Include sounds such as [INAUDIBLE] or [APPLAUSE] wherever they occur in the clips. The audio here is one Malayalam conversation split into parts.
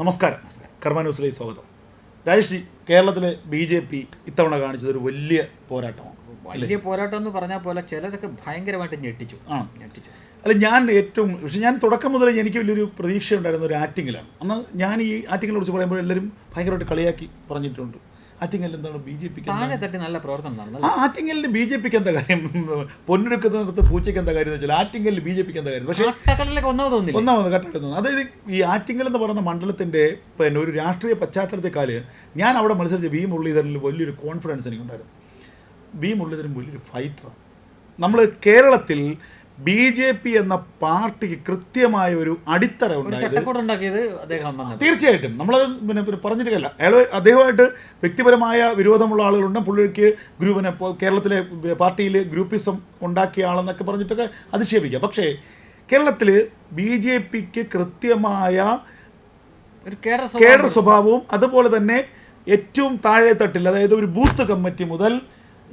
നമസ്കാരം. കർമ്മ ന്യൂസിലേക്ക് സ്വാഗതം. രാജേഷ് ജി കേരളത്തിലെ ബി ജെ പി ഇത്തവണ കാണിച്ചത് ഒരു വലിയ പോരാട്ടമാണ് വലിയ പോരാട്ടം എന്ന് പറഞ്ഞാൽ പോലെ ചിലതൊക്കെ ഭയങ്കരമായിട്ട് ഞെട്ടിച്ചു. ആ. ഞെട്ടിച്ചു. അല്ല ഞാൻ ഏറ്റവും പക്ഷെ ഞാൻ തുടക്കം മുതൽ എനിക്ക് വലിയൊരു പ്രതീക്ഷ ഉണ്ടായിരുന്ന ഒരു ആറ്റിങ്ങിലാണ്. അന്ന് ഞാൻ ഈ ആറ്റിങ്ങിനെ കുറിച്ച് പറയുമ്പോൾ എല്ലാവരും ഭയങ്കരമായിട്ട് കളിയാക്കി പറഞ്ഞിട്ടുണ്ട്. ആറ്റിങ്ങൽ എന്താണ് ബി ജെ പിക്ക് താഴെ തട്ടി നല്ല പ്രവർത്തനം നടന്നു ആ ആറ്റിങ്ങലിന് ബി ജെ പിക്ക് എന്താ കാര്യം? പൊന്നെടുക്കുന്നിടത്ത് പൂച്ചയ്ക്ക് എന്താ കാര്യം എന്ന് വെച്ചാൽ ആറ്റിങ്ങലിൽ ബി ജെ പിക്ക് എന്താ കാര്യം? പക്ഷേ ഒന്നാമത് കട്ടെടുക്കുന്നത് അതായത് ഈ ആറ്റിങ്ങൽ എന്ന് പറയുന്ന മണ്ഡലത്തിന്റെ പിന്നെ ഒരു രാഷ്ട്രീയ പശ്ചാത്തലത്തെക്കാൽ ഞാൻ അവിടെ മത്സരിച്ച വി മുരളീധരനിൽ വലിയൊരു കോൺഫിഡൻസ് എനിക്കുണ്ടായിരുന്നു. വി മുരളീധരൻ വലിയൊരു ഫൈറ്ററാണ് നമ്മൾ കേരളത്തിൽ ബി ജെ പി എന്ന പാർട്ടിക്ക് കൃത്യമായ ഒരു അടിത്തറ ഉണ്ടാക്കിയത് തീർച്ചയായിട്ടും. നമ്മളത് പിന്നെ പറഞ്ഞിട്ടില്ല അയാൾ അദ്ദേഹമായിട്ട് വ്യക്തിപരമായ വിരോധമുള്ള ആളുകളുണ്ട്. പുള്ളിക്ക് ഗ്രൂപ്പിനെ കേരളത്തിലെ പാർട്ടിയിൽ ഗ്രൂപ്പിസം ഉണ്ടാക്കിയ ആളെന്നൊക്കെ പറഞ്ഞിട്ടൊക്കെ അധിക്ഷേപിക്കുക പക്ഷേ കേരളത്തിൽ ബി ജെ പിക്ക് കൃത്യമായ കേഡർ സ്വഭാവവും അതുപോലെ തന്നെ ഏറ്റവും താഴെ തട്ടിൽ അതായത് ഒരു ബൂത്ത് കമ്മിറ്റി മുതൽ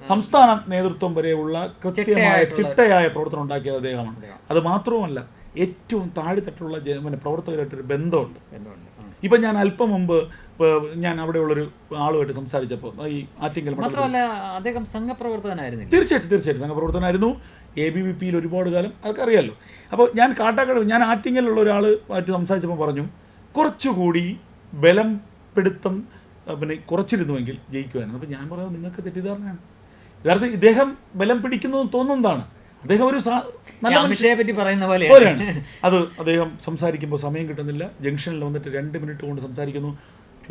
സംസ്ഥാന നേതൃത്വം വരെയുള്ള കൃത്യമായ ചിട്ടയായ പ്രവർത്തനം ഉണ്ടാക്കിയത് അദ്ദേഹമാണ്. അത് മാത്രവുമല്ല ഏറ്റവും താഴെത്തട്ടുള്ള പിന്നെ പ്രവർത്തകരായിട്ടൊരു ബന്ധമുണ്ട്. ഇപ്പം ഞാൻ അല്പം മുമ്പ് ഞാൻ അവിടെയുള്ളൊരു ആളുമായിട്ട് സംസാരിച്ചപ്പോൾ ഈ ആറ്റിങ്കൽ മാത്രമല്ല അദ്ദേഹം സംഘപ്രവർത്തകനായിരുന്നു തീർച്ചയായിട്ടും തീർച്ചയായിട്ടും സംഘപ്രവർത്തനായിരുന്നു എ ബി വി പിയിൽ ഒരുപാട് കാലം അതൊക്കെ അറിയാമല്ലോ അപ്പോൾ ഞാൻ കാട്ടാക്കട ഞാൻ ആറ്റിങ്ങലുള്ള ഒരാൾ ആയിട്ട് സംസാരിച്ചപ്പോൾ പറഞ്ഞു കുറച്ചുകൂടി ബലം പിടുത്തം പിന്നെ കുറച്ചിരുന്നുവെങ്കിൽ ജയിക്കുമായിരുന്നു അപ്പോൾ ഞാൻ പറയുന്നത് നിങ്ങൾക്ക് തെറ്റിദ്ധാരണയാണ്. യഥാർത്ഥത്തിൽ ഇദ്ദേഹം ബലം പിടിക്കുന്നു തോന്നുന്നതാണ്. അദ്ദേഹം ഒരു നല്ല പറ്റി പറയുന്ന പോലെ പോലെയാണ്. അത് അദ്ദേഹം സംസാരിക്കുമ്പോൾ സമയം കിട്ടുന്നില്ല. ജംഗ്ഷനിൽ വന്നിട്ട് രണ്ട് മിനിറ്റ് കൊണ്ട് സംസാരിക്കുന്നു.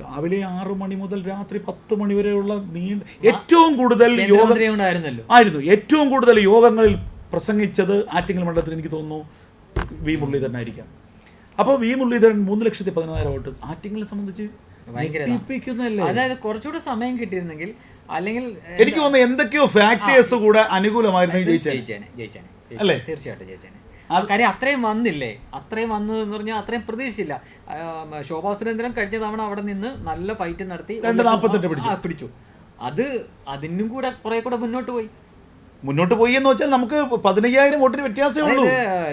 രാവിലെ ആറു മണി മുതൽ രാത്രി പത്ത് മണി വരെയുള്ള നീണ്ട ഏറ്റവും കൂടുതൽ യോഗ ആയിരുന്നു. ഏറ്റവും കൂടുതൽ യോഗങ്ങളിൽ പ്രസംഗിച്ചത് ആറ്റിങ്ങൽ മണ്ഡലത്തിൽ എനിക്ക് തോന്നുന്നു വി മുരളീധരനായിരിക്കാം അപ്പോൾ വി മുരളീധരൻ മൂന്ന് ലക്ഷത്തി പതിനായിരം വോട്ട് ആറ്റിങ്ങലിനെ സംബന്ധിച്ച് അതായത് കുറച്ചുകൂടെ സമയം കിട്ടിയിരുന്നെങ്കിൽ അല്ലെങ്കിൽ എനിക്ക് തോന്നുന്നു എന്തൊക്കെയോ ഫാക്ടേഴ്സ് കൂടെ അനുകൂലമായിരുന്നു ജയിച്ചേനെ. ജയിച്ചേനെ. അല്ലേ? തീർച്ചയായിട്ടും ജയിച്ചേനെ. കാര്യം അത്രയും വന്നില്ലേ? അത്രയും വന്നു എന്ന് പറഞ്ഞാൽ അത്രയും പ്രതീക്ഷിച്ചില്ല ശോഭാ സുരേന്ദ്രൻ കഴിഞ്ഞ തവണ അവിടെ നിന്ന് നല്ല ഫൈറ്റ് നടത്തി പിടിച്ചു. അത് അതിനും കൂടെ കുറെ കൂടെ മുന്നോട്ട് പോയി. മുന്നോട്ട് പോയി എന്ന് വെച്ചാൽ നമുക്ക് പതിനയ്യായിരം വോട്ടിന് വ്യത്യാസമേ ഉള്ളൂ.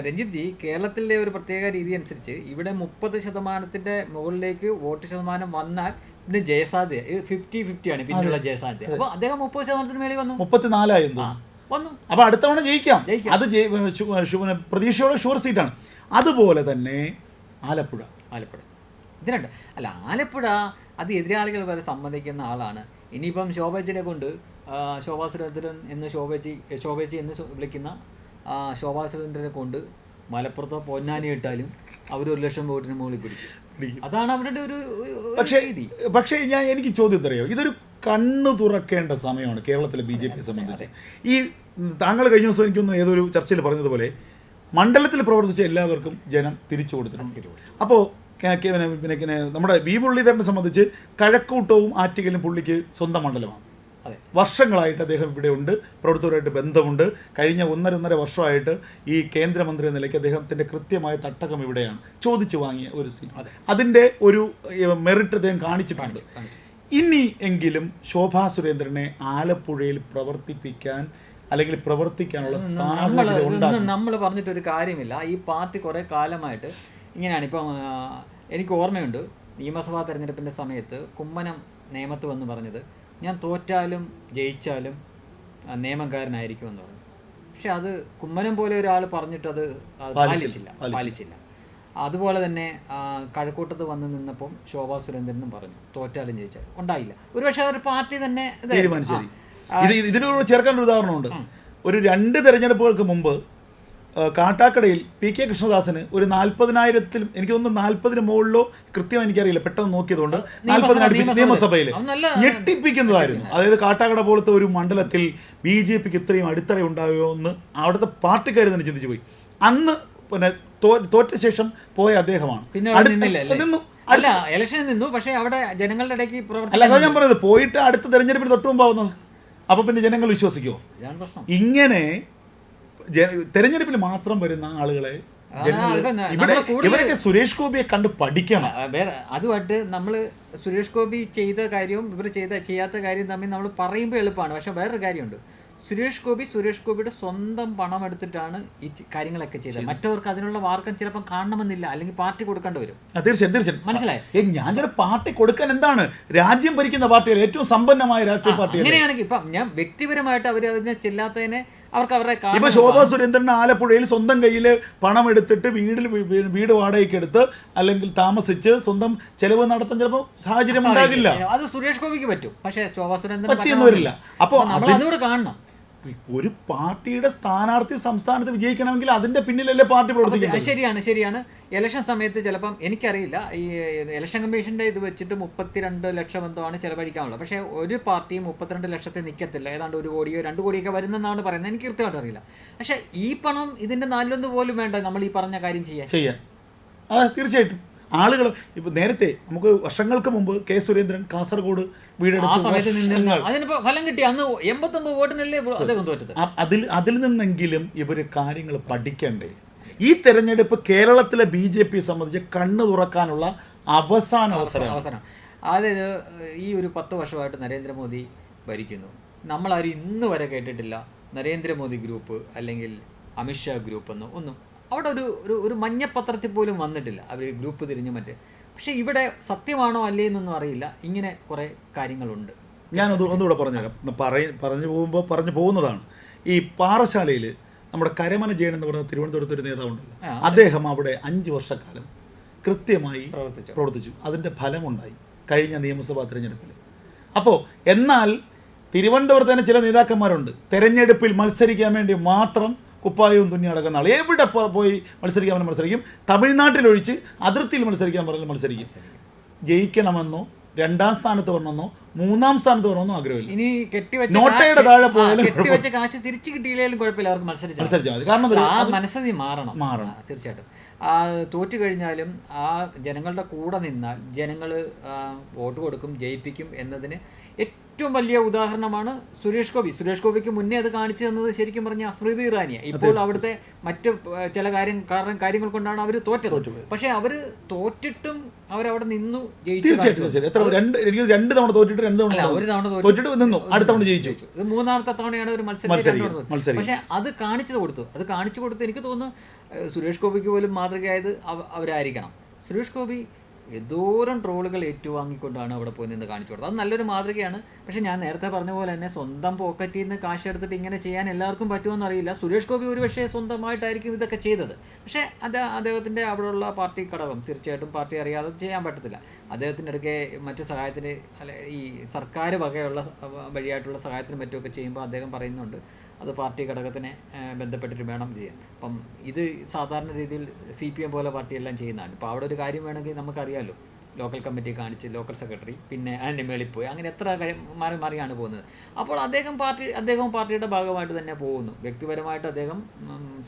രഞ്ജിത് ജി കേരളത്തിലെ ഒരു പ്രത്യേക രീതി അനുസരിച്ച് ഇവിടെ മുപ്പത് ശതമാനത്തിന്റെ മുകളിലേക്ക് വോട്ട് ശതമാനം വന്നാൽ പിന്നെ ജയസാധ്യ ഫിഫ്റ്റി ഫിഫ്റ്റി ആണ്. പിന്നെയുള്ള ജയസാധ്യ അപ്പൊ അദ്ദേഹം മുപ്പത് ശതമാനത്തിന് മേളിൽ വന്നു. മുപ്പത്തിനാലായിരുന്നു ആ, വന്നു. അപ്പൊ അടുത്ത തവണ ജയിക്കാം. അത് പ്രതീക്ഷയോടെ ഷുവർ സീറ്റാണ്. അതുപോലെ തന്നെ ആലപ്പുഴ. ആലപ്പുഴ. ഇതിനുണ്ട് അല്ല ആലപ്പുഴ അത് എതിരാളികൾ വരെ സമ്മതിക്കുന്ന ആളാണ്. ഇനിയിപ്പം ശോഭേച്ചിനെ കൊണ്ട് ശോഭാ സുരേന്ദ്രൻ എന്ന് ശോഭേച്ചി ശോഭേച്ചി എന്ന് വിളിക്കുന്ന ശോഭാ സുരേന്ദ്രനെ കൊണ്ട് മലപ്പുറത്തോ പൊന്നാനി ഇട്ടാലും അവർ ഒരു ലക്ഷം വോട്ടിന് മുകളിൽ പിടിക്കും. അതാണ് അവരുടെ ഒരു പക്ഷേ പക്ഷേ ഞാൻ എനിക്ക് ചോദ്യം അറിയോ ഇതൊരു കണ്ണ് തുറക്കേണ്ട സമയമാണ് കേരളത്തിലെ ബി ജെ പി സംബന്ധിച്ച്. ഈ താങ്കൾ കഴിഞ്ഞ ദിവസം എനിക്കൊന്ന് ഏതൊരു ചർച്ചയിൽ പറഞ്ഞതുപോലെ മണ്ഡലത്തിൽ പ്രവർത്തിച്ച എല്ലാവർക്കും ജനം തിരിച്ചു കൊടുത്തിട്ടുണ്ട് അപ്പോൾ പിന്നെ നമ്മുടെ വി മുരളീധരനെ സംബന്ധിച്ച് കഴക്കൂട്ടവും ആറ്റുകലും പുള്ളിക്ക് സ്വന്തം മണ്ഡലമാണ്. വർഷങ്ങളായിട്ട് അദ്ദേഹം ഇവിടെ ഉണ്ട്. പ്രവർത്തകരുമായിട്ട് ബന്ധമുണ്ട്. കഴിഞ്ഞ ഒന്നര ഒന്നര വർഷമായിട്ട് ഈ കേന്ദ്രമന്ത്രി എന്ന നിലയ്ക്ക് അദ്ദേഹത്തിന്റെ കൃത്യമായ തട്ടകം ഇവിടെയാണ്. ചോദിച്ചു വാങ്ങിയ ഒരു സീറ്റ് അതിന്റെ ഒരു മെറിറ്റ് അദ്ദേഹം കാണിച്ചിട്ടുണ്ട്. ഇനി എങ്കിലും ശോഭാ സുരേന്ദ്രനെ ആലപ്പുഴയിൽ പ്രവർത്തിപ്പിക്കാൻ അല്ലെങ്കിൽ പ്രവർത്തിക്കാനുള്ള നമ്മൾ പറഞ്ഞിട്ട് ഒരു കാര്യമില്ല. ഈ പാർട്ടി കുറേ കാലമായിട്ട് ഇങ്ങനെയാണ്. ഇപ്പം എനിക്ക് ഓർമ്മയുണ്ട് നിയമസഭാ തെരഞ്ഞെടുപ്പിന്റെ സമയത്ത് കുമ്മനം നിയമത്ത് വന്ന് പറഞ്ഞത് ഞാൻ തോറ്റാലും ജയിച്ചാലും ആ, നിയമക്കാരനായിരിക്കും എന്ന് പറഞ്ഞു. പക്ഷെ അത് കുമ്മനം പോലെ ഒരാൾ പറഞ്ഞിട്ട് അത് പാലിച്ചില്ല പാലിച്ചില്ല അതുപോലെ തന്നെ കഴക്കൂട്ടത്ത് വന്ന് നിന്നപ്പം ശോഭാ സുരേന്ദ്രനും പറഞ്ഞു തോറ്റാലും ജയിച്ചാലും. ഉണ്ടായില്ല. ഒരുപക്ഷെ ഒരു പാർട്ടി തന്നെ ഇതിനോട് ചേർക്കേണ്ട ഉദാഹരണമുണ്ട്. ഒരു രണ്ട് തെരഞ്ഞെടുപ്പുകൾക്ക് മുമ്പ് കാട്ടാക്കടയിൽ പി കെ കൃഷ്ണദാസിന് ഒരു നാൽപ്പതിനായിരത്തിലും എനിക്ക് തോന്നുന്നു നാൽപ്പതിന് മുകളിലോ കൃത്യം എനിക്കറിയില്ല പെട്ടെന്ന് നോക്കിയതുകൊണ്ട് നാൽപ്പതിനായിരം നിയമസഭയിൽ. ഞെട്ടിപ്പിക്കുന്നതായിരുന്നു. അതായത് കാട്ടാക്കട പോലത്തെ ഒരു മണ്ഡലത്തിൽ ബി ജെ പിക്ക് ഇത്രയും അടിത്തറ ഉണ്ടാവുമോ എന്ന് അവിടുത്തെ പാർട്ടിക്കാർ തന്നെ ചിന്തിച്ചു പോയി. അന്ന് പിന്നെ തോറ്റ ശേഷം പോയ അദ്ദേഹമാണ്. നിന്നു. അല്ല ഇലക്ഷനിൽ നിന്നു പക്ഷേ അവിടെ ജനങ്ങളുടെ ഇടയ്ക്ക് അല്ല അതാ ഞാൻ പറയുന്നത് പോയിട്ട് അടുത്ത തെരഞ്ഞെടുപ്പിന് തൊട്ട് മുമ്പാവുന്നത് അപ്പൊ പിന്നെ ജനങ്ങൾ വിശ്വസിക്കുമോ ഇങ്ങനെ തെരഞ്ഞെടുപ്പിൽ മാത്രം വരുന്ന ആളുകളെ ജനങ്ങൾ അതിപ്പോ ന- ഇവിടെ നമ്മൾ കൂടുതൽ ഇവരൊക്കെ സുരേഷ് ഗോപിയെ കണ്ട് പഠിക്കണം. വേറെ അതുമായിട്ട് നമ്മൾ സുരേഷ് ഗോപി ചെയ്ത കാര്യവും ഇവർ ചെയ്ത ചെയ്യാത്ത കാര്യവും തമ്മിൽ നമ്മൾ പറയുമ്പോൾ എളുപ്പമാണ് പക്ഷെ വേറൊരു കാര്യമുണ്ട്. സുരേഷ് ഗോപി സുരേഷ് ഗോപിയുടെ സ്വന്തം പണം എടുത്തിട്ടാണ് ഈ കാര്യങ്ങളൊക്കെ ചെയ്തത്. മറ്റവർക്ക് അതിനുള്ള വാർക്കം ചിലപ്പോൾ കാണണമെന്നില്ല. അല്ലെങ്കിൽ പാർട്ടി കൊടുക്കേണ്ടി വരും. തീർച്ചയായും തീർച്ചയായും. മനസ്സിലായോ? ഞാൻ ചില പാർട്ടി കൊടുക്കാൻ എന്താണ്? രാജ്യം ഭരിക്കുന്ന പാർട്ടികൾ ഏറ്റവും സമ്പന്നമായ രാഷ്ട്രീയ പാർട്ടി അങ്ങനെയാണെങ്കിൽ ഇപ്പം ഞാൻ വ്യക്തിപരമായിട്ട് അവർ അതിനെ ചെല്ലാത്തതിനെ അവർക്ക് അവരുടെ ഇപ്പൊ ശോഭാ സുരേന്ദ്രൻ ആലപ്പുഴയിൽ സ്വന്തം കയ്യിൽ പണം എടുത്തിട്ട് വീടിൽ വീട് വാടകയ്ക്ക് എടുത്ത് അല്ലെങ്കിൽ താമസിച്ച് സ്വന്തം ചെലവ് നടത്താൻ ചിലപ്പോൾ സാഹചര്യം ഉണ്ടാകില്ല. അത് സുരേഷ് ഗോപിക്ക് പറ്റും. പക്ഷേ ശോഭാ സുരേന്ദ്രൻ പറ്റിയെന്ന് വരില്ല. അപ്പോ അതുകൂടെ കാണണം. ഒരു പാർട്ടിയുടെ സ്ഥാനാർത്ഥി സംസ്ഥാനത്ത് വിജയിക്കണമെങ്കിൽ അതിന്റെ പിന്നിലല്ലേ പാർട്ടി പ്രവർത്തിക്കുന്നത്? ശരിയാണ് ശരിയാണ്. ഇലക്ഷൻ സമയത്ത് ചിലപ്പം എനിക്കറിയില്ല. ഈ ഇലക്ഷൻ കമ്മീഷന്റെ ഇത് വെച്ചിട്ട് മുപ്പത്തിരണ്ട് ലക്ഷം എന്തോ ആണ് ചെലവഴിക്കാനുള്ളത്. പക്ഷേ ഒരു പാർട്ടിയും മുപ്പത്തിരണ്ട് ലക്ഷത്തെ നിൽക്കത്തില്ല ഏതാണ്ട് ഒരു കോടിയോ രണ്ട് കോടിയൊക്കെ വരുന്നെന്നാണ് പറയുന്നത്. എനിക്ക് കൃത്യമായിട്ട് അറിയില്ല. പക്ഷേ ഈ പണം ഇതിന്റെ നാലിലൊന്ന് പോലും വേണ്ട നമ്മൾ ഈ പറഞ്ഞ കാര്യം ചെയ്യാൻ. ചെയ്യാൻ. അതെ തീർച്ചയായിട്ടും. ആളുകൾ ഇപ്പൊ നേരത്തെ നമുക്ക് വർഷങ്ങൾക്ക് മുമ്പ് കെ സുരേന്ദ്രൻ കാസർഗോഡ് വീടെടുത്ത്. ഫലം കിട്ടി. അന്ന് എൺപത്തൊമ്പത് വോട്ടിനല്ലേ അദ്ദേഹം തോറ്റത്? അ- അതിൽ അതിൽ നിന്നെങ്കിലും ഇവർ കാര്യങ്ങൾ പഠിക്കണ്ടേ? ഈ തെരഞ്ഞെടുപ്പ് കേരളത്തിലെ ബി ജെ പി സംബന്ധിച്ച് കണ്ണു തുറക്കാനുള്ള അവസാന അവസരം. അവസരം. അതായത് ഈ ഒരു പത്ത് വർഷമായിട്ട് നരേന്ദ്രമോദി ഭരിക്കുന്നു. നമ്മളാരും ഇന്ന് വരെ കേട്ടിട്ടില്ല നരേന്ദ്രമോദി ഗ്രൂപ്പ് അല്ലെങ്കിൽ അമിത്ഷാ ഗ്രൂപ്പ് എന്നോ ഒന്നും. അവിടെ ഒരു ഒരു ഒരു മഞ്ഞപ്പത്രത്തിൽ പോലും വന്നിട്ടില്ല. അവർ ഗ്രൂപ്പ് തിരിഞ്ഞ് മറ്റേ. പക്ഷേ ഇവിടെ സത്യമാണോ അല്ലേന്നൊന്നും അറിയില്ല. ഇങ്ങനെ കുറേ കാര്യങ്ങളുണ്ട്. ഞാനത് ഒന്നുകൂടെ പറഞ്ഞേക്കാം. പറയ പറഞ്ഞു പോകുമ്പോൾ പറഞ്ഞു പോകുന്നതാണ്. ഈ പാറശാലയിൽ നമ്മുടെ കരമന ജയൻ എന്ന് പറയുന്ന തിരുവനന്തപുരത്ത് ഒരു നേതാവുണ്ടല്ലോ. അദ്ദേഹം അവിടെ അഞ്ച് വർഷക്കാലം കൃത്യമായി പ്രവർത്തിച്ചു. പ്രവർത്തിച്ചു. അതിന്റെ ഫലമുണ്ടായി കഴിഞ്ഞ നിയമസഭാ തിരഞ്ഞെടുപ്പിൽ. അപ്പോൾ എന്നാൽ തിരുവനന്തപുരത്ത് തന്നെ ചില നേതാക്കന്മാരുണ്ട്. തെരഞ്ഞെടുപ്പിൽ മത്സരിക്കാൻ വേണ്ടി മാത്രം കുപ്പായവും തുന്നി നടക്കുന്ന ആൾ എവിടെ പോയി മത്സരിക്കാൻ പറഞ്ഞാൽ മത്സരിക്കും തമിഴ്നാട്ടിലൊഴിച്ച് അതിർത്തിയിൽ മത്സരിക്കാൻ പറഞ്ഞാൽ മത്സരിക്കും ജയിക്കണമെന്നോ രണ്ടാം സ്ഥാനത്ത് വരണമെന്നോ മൂന്നാം സ്ഥാനത്ത് വരണമെന്നോ ആഗ്രഹമില്ല ഇനി കെട്ടിവെച്ച നോട്ടയുടെ താഴെ പോയാലും കെട്ടിവെച്ച കാശ് തിരിച്ചു കിട്ടിയില്ലെങ്കിലും കുഴപ്പമില്ല അവർക്ക് മത്സരിച്ചു മതി. മത്സരിച്ചാൽ മതി കാരണം ആ? മനസ്സതി മാറണം മാറണം. തീർച്ചയായിട്ടും ആ തോറ്റു കഴിഞ്ഞാലും ആ ജനങ്ങളുടെ കൂടെ നിന്നാൽ ജനങ്ങൾ വോട്ട് കൊടുക്കും ജയിപ്പിക്കും എന്നതിന് ഏറ്റവും വലിയ ഉദാഹരണമാണ് സുരേഷ് ഗോപി. സുരേഷ് ഗോപിക്ക് മുന്നേ അത് കാണിച്ചു തന്നത് ശരിക്കും പറഞ്ഞ സ്മൃതി ഇറാനിയ ഇപ്പോൾ അവിടുത്തെ മറ്റ് ചില കാര്യം കാരണം കാര്യങ്ങൾ കൊണ്ടാണ് അവർ തോറ്റത്. പക്ഷെ അവർ തോറ്റിട്ടും അവരവിടെ നിന്നു ജയിച്ചു രണ്ട് തവണ തോറ്റിട്ട് രണ്ട് തവണ അല്ല, തോറ്റു. ഒരു തവണ തോറ്റിട്ട് നിന്നു അടുത്ത തവണ ജയിച്ചു. ഇത് മൂന്നാമത്തെ തവണയാണ് ഒരു മത്സരം പക്ഷെ അത് കാണിച്ചു കൊടുത്തു. അത് കാണിച്ചു കൊടുത്ത് എനിക്ക് തോന്നുന്നു സുരേഷ് ഗോപിക്ക് പോലും മാതൃകയായത് അവരായിരിക്കണം. സുരേഷ് ഗോപി എന്തോരം ട്രോളുകൾ ഏറ്റുവാങ്ങിക്കൊണ്ടാണ് അവിടെ പോയി നിന്ന് കാണിച്ചു കൊടുത്തത്. അത് നല്ലൊരു മാതൃകയാണ്. പക്ഷേ ഞാൻ നേരത്തെ പറഞ്ഞ പോലെ തന്നെ സ്വന്തം പോക്കറ്റിൽ നിന്ന് കാശ് എടുത്തിട്ട് ഇങ്ങനെ ചെയ്യാൻ എല്ലാവർക്കും പറ്റുമെന്ന് അറിയില്ല. സുരേഷ് ഗോപി ഒരു പക്ഷേ സ്വന്തമായിട്ടായിരിക്കും ഇതൊക്കെ ചെയ്തത്. പക്ഷേ അത് അദ്ദേഹത്തിന്റെ അവിടെയുള്ള പാർട്ടി ഘടകം തീർച്ചയായിട്ടും പാർട്ടി അറിയാതെ ചെയ്യാൻ പറ്റത്തില്ല. അദ്ദേഹത്തിന്റെ ഇടയ്ക്ക് മറ്റു സഹായത്തിന് അല്ലെ ഈ സർക്കാർ വകയുള്ള വഴിയായിട്ടുള്ള സഹായത്തിനും മറ്റുമൊക്കെ ചെയ്യുമ്പോൾ അദ്ദേഹം പറയുന്നുണ്ട്. അത് പാർട്ടി ഘടകത്തിനെ ബന്ധപ്പെട്ടിട്ട് വേണം ചെയ്യാൻ. അപ്പം ഇത് സാധാരണ രീതിയിൽ സി പി എം പോലെ പാർട്ടിയെല്ലാം ചെയ്യുന്നതാണ്. ഇപ്പോൾ അവിടെ ഒരു കാര്യം വേണമെങ്കിൽ നമുക്കറിയാമല്ലോ ലോക്കൽ കമ്മിറ്റി കാണിച്ച് ലോക്കൽ സെക്രട്ടറി പിന്നെ അതിന്റെ മേളിൽ പോയി. അങ്ങനെ എത്ര മാറി മാറിയാണ് പോകുന്നത്. അപ്പോൾ അദ്ദേഹം പാർട്ടി അദ്ദേഹം പാർട്ടിയുടെ ഭാഗമായിട്ട് തന്നെ പോകുന്നു. വ്യക്തിപരമായിട്ട് അദ്ദേഹം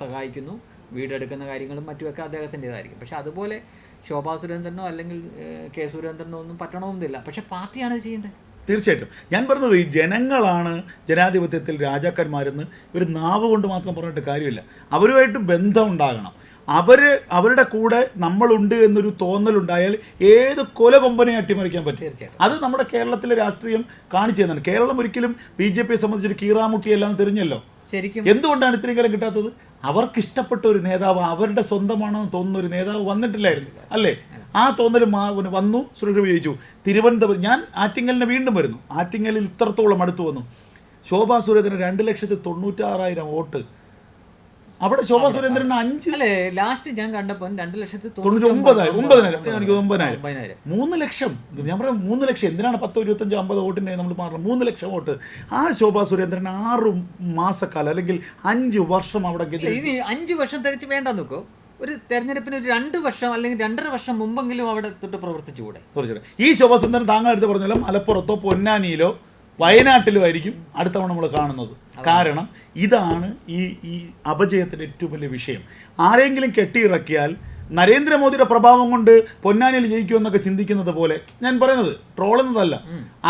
സഹായിക്കുന്നു. വീടെടുക്കുന്ന കാര്യങ്ങളും മറ്റുമൊക്കെ അദ്ദേഹത്തിന്റെതായിരിക്കും. പക്ഷെ അതുപോലെ ശോഭാ സുരേന്ദ്രനോ അല്ലെങ്കിൽ കെ സുരേന്ദ്രനോ ഒന്നും പറ്റണമെന്നില്ല. പക്ഷെ പാർട്ടിയാണ് ചെയ്യേണ്ടത്. തീർച്ചയായിട്ടും. ഞാൻ പറഞ്ഞത് ഈ ജനങ്ങളാണ് ജനാധിപത്യത്തിൽ രാജാക്കന്മാരെന്ന് ഒരു നാവ് കൊണ്ട് മാത്രം പറഞ്ഞിട്ട് കാര്യമില്ല. അവരുമായിട്ട് ബന്ധം ഉണ്ടാകണം. അവർ അവരുടെ കൂടെ നമ്മളുണ്ട് എന്നൊരു തോന്നലുണ്ടായാൽ ഏത് കൊല കൊമ്പനെ അട്ടിമറിക്കാൻ പറ്റും? അത് നമ്മുടെ കേരളത്തിലെ രാഷ്ട്രീയം കാണിച്ചു തന്നാണ്. കേരളം ഒരിക്കലും ബി ജെ പിയെ സംബന്ധിച്ചൊരു കീറാമുട്ടിയെല്ലാം തിരിഞ്ഞല്ലോ. ശരിക്കും എന്തുകൊണ്ടാണ് ഇത്രയും കാലം കിട്ടാത്തത്? അവർക്ക് ഇഷ്ടപ്പെട്ട ഒരു നേതാവ് അവരുടെ സ്വന്തമാണെന്ന് തോന്നുന്ന ഒരു നേതാവ് വന്നിട്ടില്ലായിരുന്നു അല്ലേ? ആ തോന്നൽ മാ വന്നു സുരക്ഷ വിജയിച്ചു തിരുവനന്തപുരം ഞാൻ ആറ്റിങ്ങലിനെ വീണ്ടും വരുന്നു. ആറ്റിങ്ങലിൽ ഇത്രത്തോളം അടുത്തു വന്നു. ശോഭാ സുരേന്ദ്രൻ രണ്ട് ലക്ഷത്തി തൊണ്ണൂറ്റാറായിരം വോട്ട്. അവിടെ ശോഭാ സുരേന്ദ്രൻ അഞ്ച് അല്ലേ ലാസ്റ്റ് ഞാൻ കണ്ടപ്പോൾ രണ്ട് ലക്ഷത്തി തൊണ്ണൂറ്റി ഒമ്പതായിരം ഒമ്പതിനായിരം എനിക്ക് ഒമ്പതിനായിരം. ഒമ്പതിനായിരം. മൂന്ന് ലക്ഷം. ഞാൻ പറയാം മൂന്ന് ലക്ഷം. എന്തിനാണ് പത്തോ ഇരുപത്തഞ്ചോ അമ്പത് വോട്ടിന്റെ നമ്മൾ മാറണം? മൂന്ന് ലക്ഷം വോട്ട്. ആ ശോഭാ സുരേന്ദ്രൻ ആറ് മാസക്കാലം അല്ലെങ്കിൽ അഞ്ച് വർഷം അവിടെ ഇനി അഞ്ച് വർഷം തികച്ച് വേണ്ട നോക്കൂ. ഒരു തെരഞ്ഞെടുപ്പിന് ഒരു രണ്ട് വർഷം അല്ലെങ്കിൽ രണ്ടര വർഷം മുമ്പെങ്കിലും അവിടെ തൊട്ട് പ്രവർത്തിച്ചുകൂടെ? തീർച്ചയായിട്ടും ഈ ശോഭാ സുരേന്ദ്രൻ താങ്കൾ എടുത്ത് പറഞ്ഞാലും മലപ്പുറത്തോ പൊന്നാനിയിലോ വയനാട്ടിലോ ആയിരിക്കും അടുത്ത തവണ നമ്മൾ കാണുന്നത്. കാരണം ഇതാണ് ഈ ഈ അപജയത്തിന്റെ ഏറ്റവും വലിയ വിഷയം. ആരെങ്കിലും കെട്ടിയിറക്കിയാൽ നരേന്ദ്രമോദിയുടെ പ്രഭാവം കൊണ്ട് പൊന്നാനിയിൽ ജയിക്കുമെന്നൊക്കെ ചിന്തിക്കുന്നത് പോലെ ഞാൻ പറയുന്നത് ട്രോളുന്നതല്ല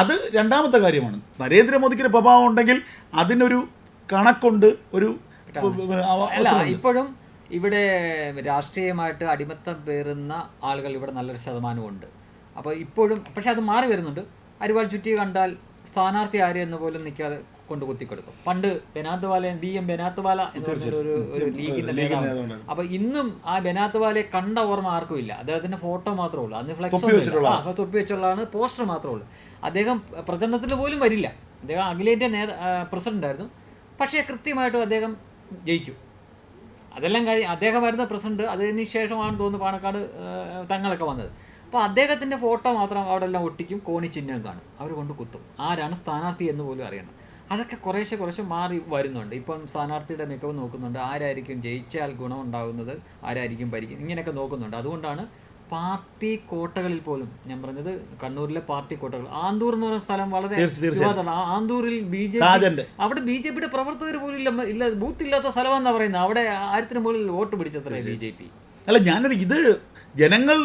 അത് രണ്ടാമത്തെ കാര്യമാണ്. നരേന്ദ്രമോദിക്ക് ഒരു പ്രഭാവം ഉണ്ടെങ്കിൽ അതിനൊരു കണക്കുണ്ട് ഒരു ഇപ്പോഴും ഇവിടെ രാഷ്ട്രീയമായിട്ട് അടിമത്തം പേറുന്ന ആളുകൾ ഇവിടെ നല്ലൊരു ശതമാനമുണ്ട് അപ്പോൾ ഇപ്പോഴും പക്ഷെ അത് മാറി വരുന്നുണ്ട്. അരിവാൾ ചുറ്റി കണ്ടാൽ സ്ഥാനാർത്ഥി ആര് എന്ന് പോലും നിൽക്കാതെ കൊണ്ട് കുത്തിക്കൊടുക്കും. പണ്ട് ബെനാത്തുവാല ബി എം ബെനാത്തുവാല എന്ന് പറഞ്ഞൊരു ഒരു ലീഗിന്റെ നേതാവ്. അപ്പൊ ഇന്നും ആ ബെനാത്തുവാലയെ കണ്ട ഓർമ്മ ആർക്കും ഇല്ല. അദ്ദേഹത്തിന്റെ ഫോട്ടോ മാത്രമേ ഉള്ളൂ. അന്ന് ഫ്ലെക്സ് തൊപ്പി വെച്ചുള്ളതാണ് പോസ്റ്റർ മാത്രമേ ഉള്ളൂ. അദ്ദേഹം പ്രചരണത്തിന് പോലും വരില്ല. അദ്ദേഹം അഖിലേന്ത്യ നേതാ പ്രസിഡന്റ് ആയിരുന്നു. പക്ഷേ കൃത്യമായിട്ടും അദ്ദേഹം ജയിക്കും അതെല്ലാം അദ്ദേഹം അദ്ദേഹമായിരുന്ന പ്രസിഡന്റ് അതിന് ശേഷമാണ് തോന്നുന്നു പാണക്കാട് തങ്ങളൊക്കെ വന്നത്. അപ്പോൾ അദ്ദേഹത്തിന്റെ ഫോട്ടോ മാത്രം അവിടെ എല്ലാം ഒട്ടിക്കും. കോണി ചിഹ്നം കാണും. അവർ കൊണ്ട് കുത്തും. ആരാണ് സ്ഥാനാർത്ഥി എന്ന് പോലും അറിയണം. അതൊക്കെ കുറേശ്ശെ കുറേശ്ശെ മാറി വരുന്നുണ്ട്. ഇപ്പം സ്ഥാനാർത്ഥിയുടെ മികവ് നോക്കുന്നുണ്ട്. ആരായിരിക്കും ജയിച്ചാൽ ഗുണമുണ്ടാകുന്നത് ആരായിരിക്കും ഭരിക്കും ഇങ്ങനെയൊക്കെ നോക്കുന്നുണ്ട്. അതുകൊണ്ടാണ് പാർട്ടി കോട്ടകളിൽ പോലും ഞാൻ പറഞ്ഞത് കണ്ണൂരിലെ പാർട്ടി കോട്ടകൾ. ആന്തൂർ എന്ന് പറയുന്ന സ്ഥലം വളരെ ആന്തൂരിൽ ബി ജെ പി അവിടെ ബി ജെ പിയുടെ പ്രവർത്തകർ പോലും ഇല്ല ഇല്ല ബൂത്ത് ഇല്ലാത്ത സ്ഥലമാണെന്നാണ് പറയുന്നത്. അവിടെ ആയിരത്തിന് മുകളിൽ വോട്ട് പിടിച്ചത്രേ ബി ജെ പി. അല്ല ഞാനൊരു ഇത് ജനങ്ങൾ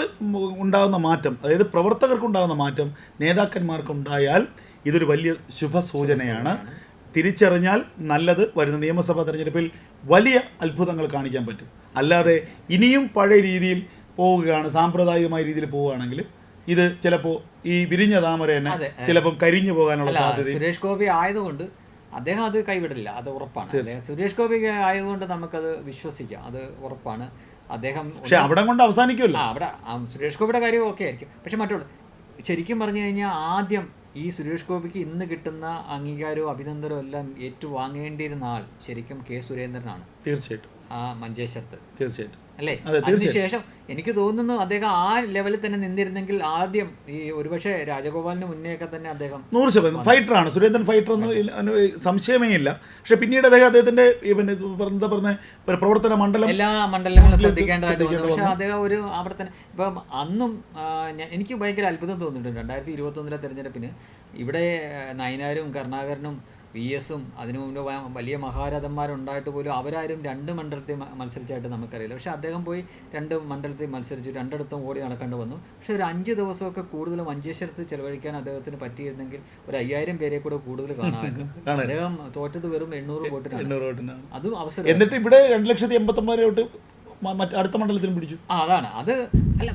ഉണ്ടാകുന്ന മാറ്റം അതായത് പ്രവർത്തകർക്കുണ്ടാകുന്ന മാറ്റം നേതാക്കന്മാർക്കുണ്ടായാൽ ഇതൊരു വലിയ ശുഭസൂചനയാണ്. തിരിച്ചറിഞ്ഞാൽ നല്ലത് വരുന്ന നിയമസഭാ തെരഞ്ഞെടുപ്പിൽ വലിയ അത്ഭുതങ്ങൾ കാണിക്കാൻ പറ്റും. അല്ലാതെ ഇനിയും പഴയ രീതിയിൽ പോവുകയാണ് സാമ്പ്രദായികമായ രീതിയിൽ പോവുകയാണെങ്കിൽ ഇത് ചിലപ്പോൾ ഈ വിരിഞ്ഞ താമര തന്നെ ചിലപ്പോൾ കരിഞ്ഞു പോകാനുള്ള സാധ്യത സുരേഷ് ഗോപി ആയതുകൊണ്ട് അദ്ദേഹം അത് കൈവിടില്ല അത് ഉറപ്പാണ്. അദ്ദേഹം സുരേഷ് ഗോപി ആയതുകൊണ്ട് നമുക്കത് വിശ്വസിക്കാം അത് ഉറപ്പാണ്. അദ്ദേഹം പക്ഷെ അവിടെ കൊണ്ട് അവസാനിക്കുമല്ലോ. അവിടെ സുരേഷ് ഗോപിയുടെ കാര്യം ഓക്കെ ആയിരിക്കും. പക്ഷെ മറ്റുള്ള ശരിക്കും പറഞ്ഞു കഴിഞ്ഞാൽ ആദ്യം ഈ സുരേഷ് ഗോപിക്ക് ഇന്ന് കിട്ടുന്ന അംഗീകാരവും അഭിനന്ദനവും എല്ലാം ഏറ്റുവാങ്ങേണ്ടിയിരുന്ന ആൾ ശരിക്കും കെ സുരേന്ദ്രനാണ്. തീർച്ചയായിട്ടും. ആ മഞ്ചേശ്വരത്ത്. തീർച്ചയായിട്ടും. അല്ലേ? അതെ, അതിനുശേഷം എനിക്ക് തോന്നുന്നു അദ്ദേഹം ആ ലെവലിൽ തന്നെ നിന്നിരുന്നെങ്കിൽ ആദ്യം ഈ ഒരുപക്ഷെ രാജഗോപാലിന് മുന്നേ ഒക്കെ തന്നെ അദ്ദേഹം നൂറ് ശതമാനം. ആണ് സുരേന്ദ്രൻ ഫൈറ്റർ എന്ന് സംശയമേ ഇല്ല. പക്ഷെ പിന്നീട് അദ്ദേഹം അദ്ദേഹത്തിന്റെ പിന്നെ എന്താ പറഞ്ഞ? പ്രവർത്തന മണ്ഡലം എല്ലാ മണ്ഡലങ്ങളും ശ്രദ്ധിക്കേണ്ടതായിട്ട് വന്നു. പക്ഷെ അദ്ദേഹം ഒരു ആവർത്തന ഇപ്പം അന്നും എനിക്ക് ഭയങ്കര അത്ഭുതം തോന്നിയിട്ടുണ്ട് രണ്ടായിരത്തി ഇരുപത്തി ഒന്നിലെ തെരഞ്ഞെടുപ്പിന് ഇവിടെ നയനാരും കരുണാകരനും വി എസും അതിനു മുമ്പ് വലിയ മഹാരഥന്മാരുണ്ടായിട്ട് പോലും അവരാരും രണ്ട് മണ്ഡലത്തിൽ മത്സരിച്ചായിട്ട് നമുക്കറിയില്ല. പക്ഷെ അദ്ദേഹം പോയി രണ്ട് മണ്ഡലത്തിൽ മത്സരിച്ചു രണ്ടിടത്തും ഓടി നടക്കേണ്ടി വന്നു. പക്ഷെ ഒരു അഞ്ച് ദിവസമൊക്കെ കൂടുതൽ മഞ്ചേശ്വരത്ത് ചെലവഴിക്കാൻ അദ്ദേഹത്തിന് പറ്റിയിരുന്നെങ്കിൽ ഒരു അയ്യായിരം പേരെ കൂടെ കൂടുതൽ കാണാമായിരുന്നു. [LAUGHS] കാണാം. അദ്ദേഹം തോറ്റത് വെറും എണ്ണൂറ് വോട്ടിനാണ്. അതും അവസരം എന്നിട്ട് ഇവിടെ രണ്ട് ലക്ഷത്തി എൺപത്തൊമ്പത് വോട്ട് അടുത്ത മണ്ഡലത്തിലും പിടിച്ചു. ആ അതാണ്. അത് അല്ല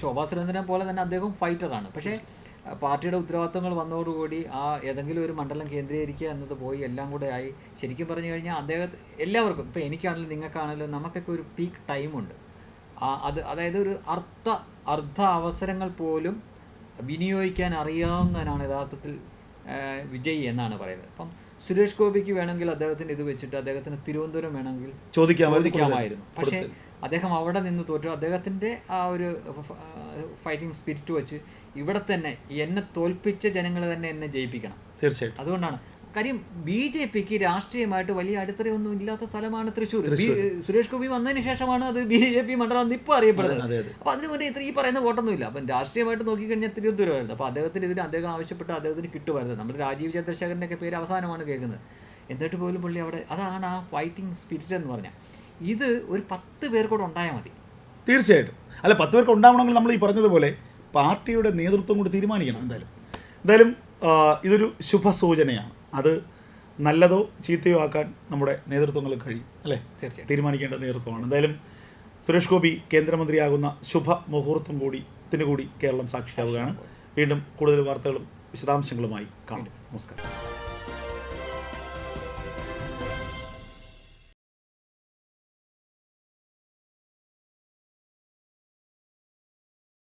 ശോഭാ സുരേന്ദ്രനെ പോലെ തന്നെ അദ്ദേഹം ഫൈറ്ററാണ്. പക്ഷേ ആ, പാർട്ടിയുടെ ഉത്തരവാദിത്തങ്ങൾ വന്നതോടുകൂടി ആ ഏതെങ്കിലും ഒരു മണ്ഡലം കേന്ദ്രീകരിക്കുക എന്നത് പോയി എല്ലാം കൂടെ ആയി. ശരിക്കും പറഞ്ഞു കഴിഞ്ഞാൽ അദ്ദേഹത്തെ എല്ലാവർക്കും ഇപ്പോൾ എനിക്കാണെങ്കിലും നിങ്ങൾക്കാണെങ്കിലും നമുക്കൊക്കെ ഒരു പീക്ക് ടൈമുണ്ട് ആ അത് അതായത് ഒരു അർത്ഥ അർദ്ധ അവസരങ്ങൾ പോലും വിനിയോഗിക്കാൻ അറിയാവുന്നതിനാണ് യഥാർത്ഥത്തിൽ വിജയ് എന്നാണ് പറയുന്നത്. അപ്പം സുരേഷ് ഗോപിക്ക് വേണമെങ്കിൽ അദ്ദേഹത്തിന് ഇത് വെച്ചിട്ട് അദ്ദേഹത്തിന് തിരുവനന്തപുരം വേണമെങ്കിൽ ചോദിക്കാമായിരുന്നു. പക്ഷേ അദ്ദേഹം അവിടെ നിന്ന് തോറ്റു. അദ്ദേഹത്തിന്റെ ആ ഒരു ഫൈറ്റിംഗ് സ്പിരിറ്റ് വെച്ച് ഇവിടെ തന്നെ എന്നെ തോൽപ്പിച്ച ജനങ്ങൾ തന്നെ എന്നെ ജയിപ്പിക്കണം. തീർച്ചയായിട്ടും. അതുകൊണ്ടാണ്. കാര്യം ബി ജെ പിക്ക് രാഷ്ട്രീയമായിട്ട് വലിയ അടിത്തറയൊന്നും ഇല്ലാത്ത സ്ഥലമാണ് തൃശ്ശൂർ. സുരേഷ് ഗോപി വന്നതിന് ശേഷമാണ് അത് ബി ജെ പി മണ്ഡലം എന്ന് ഇപ്പോൾ അറിയപ്പെടുന്നത് അപ്പോൾ അതിന് മുന്നേ ഇത്ര ഈ പറയുന്ന വോട്ടൊന്നും ഇല്ല അപ്പം രാഷ്ട്രീയമായിട്ട് നോക്കിക്കഴിഞ്ഞാൽ തിരുവനന്തപുരമായിരുന്നു. അപ്പോൾ അദ്ദേഹത്തിന് ഇതിന് അദ്ദേഹം ആവശ്യപ്പെട്ട് അദ്ദേഹത്തിന് കിട്ടുമായിരുന്നു. നമ്മൾ രാജീവ് ചന്ദ്രശേഖരന്റെ ഒക്കെ പേര് അവസാനമാണ് കേൾക്കുന്നത്. എന്നിട്ട് പോലും പുള്ളി അവിടെ അതാണ് ആ ഫൈറ്റിംഗ് സ്പിരിറ്റ് എന്ന് പറഞ്ഞാൽ. ഇത് ഒരു പത്ത് പേർ കൂടെ ഉണ്ടായാൽ മതി. തീർച്ചയായിട്ടും. അല്ല പത്ത് പേർക്ക് ഉണ്ടാവണമെങ്കിൽ നമ്മൾ ഈ പറഞ്ഞതുപോലെ പാർട്ടിയുടെ നേതൃത്വം കൂടി തീരുമാനിക്കണം എന്തായാലും. എന്തായാലും ഇതൊരു ശുഭസൂചനയാണ്. അത് നല്ലതോ ചീത്തയോ ആക്കാൻ നമ്മുടെ നേതൃത്വങ്ങൾ കഴിയും അല്ലേ? തീർച്ചയായും തീരുമാനിക്കേണ്ട നേതൃത്വമാണ്. എന്തായാലും സുരേഷ് ഗോപി കേന്ദ്രമന്ത്രിയാകുന്ന ശുഭ മുഹൂർത്തം കൂടി ഇതിനു കൂടി കേരളം സാക്ഷിയാവുകയാണ്. വീണ്ടും കൂടുതൽ വാർത്തകളും വിശദാംശങ്ങളുമായി കാണും. നമസ്കാരം.